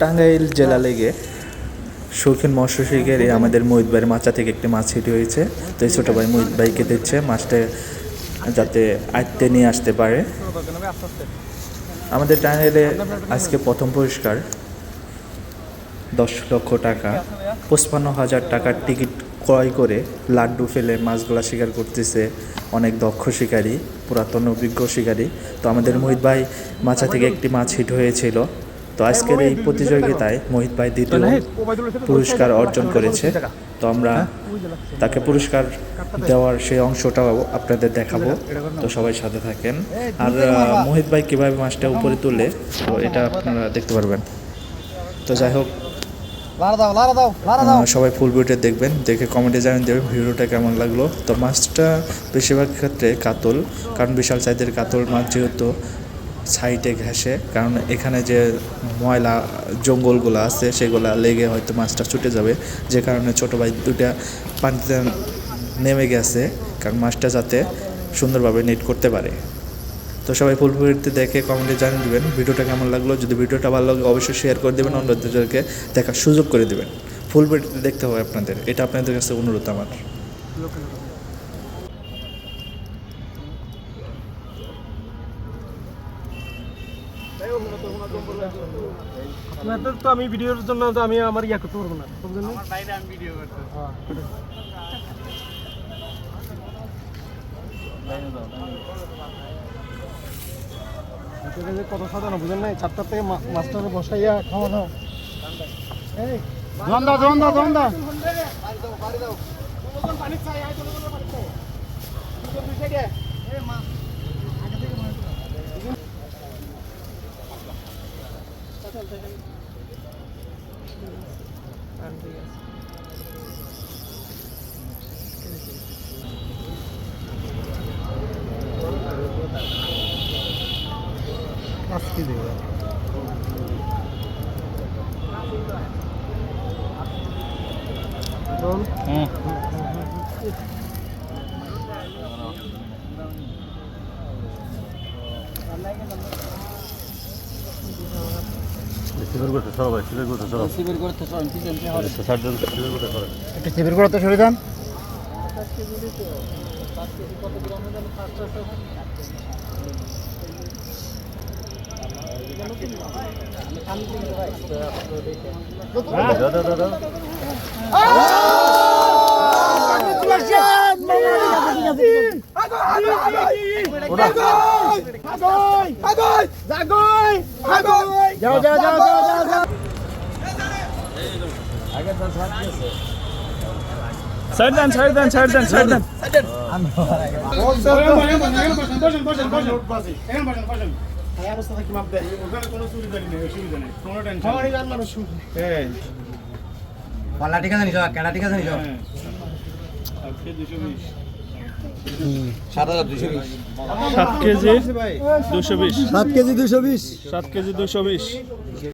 টাঙ্গাইল জেলা লেগে শৌখিন মৎস্য শিকারী আমাদের মহিত ভাইয়ের মাচা থেকে একটি মাছ হিট হয়েছে। তো এই ছোটো ভাই মহিত ভাইকে দিচ্ছে, মাছটা যাতে আয়ত্তে নিয়ে আসতে পারে। আমাদের টাঙ্গাইলে আজকে প্রথম পুরস্কার দশ লক্ষ টাকা। পঁচপান্ন হাজার টাকার টিকিট ক্রয় করে লাড্ডু ফেলে মাছগুলা শিকার করতেছে অনেক দক্ষ শিকারী, পুরাতন অভিজ্ঞ শিকারী। তো আমাদের মোহিত ভাই মাছা থেকে একটি মাছ হিট হয়েছিল। তো আজকের এই প্রতিযোগিতায় মোহিত ভাই দ্বিতীয় পুরস্কার অর্জন করেছে। তো আমরা তাকে পুরস্কার দেওয়ার সেই অংশটাও আপনাদের দেখাবো। তো সবাই সাথে থাকেন। আর মোহিত ভাই কীভাবে মাছটা উপরে তুলে, তো এটা আপনারা দেখতে পারবেন। তো যাই হোক সবাই ফুল ভিডিও দেখবেন, দেখে কমেন্টে জানান দেবেন ভিডিওটা কেমন লাগল। তো মাছটা বেশিরভাগ ক্ষেত্রে কাতল, কারণ বিশাল সাইজের কাতল মাছ যেহেতু সাইডে ঘেসে কারণ এখানে যে ময়লা, জঙ্গলগুলো আছে, সেগুলো লেগে হয়তো মাছটা ছুটে যাবে। যে কারণে ছোটো ভাই দুটা পানিতে নেমে গেছে, কারণ মাছটা যাতে সুন্দরভাবে নেট করতে পারে। তো সবাই ফুল ভিডিওতে দেখে কমেন্টে জানিয়ে দেবেন। ভিডিওটা কেমন লাগল? যদি ভিডিওটা ভালো লাগে অবশ্যই শেয়ার করে দেবেন। অন্যদেরকে দেখার সুযোগ করে দেবেন। ফুল ভিডিওতে দেখতে হবে আপনাদের। এটা আপনাদের কাছে অনুরোধ আমার। আপনাদের তো আমি ভিডিওর জন্য তো আমি আমার ইয়া করতে পারব না। না? হ্যাঁ। যে কত সাজানো বুঝেন নাই? চারটার থেকে মা- মাছটারে বসাইয়া খাওয়ানো এই দাও ধন দাও ধন দাও আজকে দেবে। ধন শিবির করতে সরো ভাই শিবির করতে সরো শিবির করতে চলেন কি জানতে ষাটজন শিবির করতে সরো একটু শিবির করতে সরে যান দাও পাল্লা ঠিক আছে নিছ কেডা ঠিক আছে নিছ সাত হাজার দুশো সাত কেজি দুশো বিশ। সাত কেজি দুশো বিশ। সাত কেজি দুশো বিশ।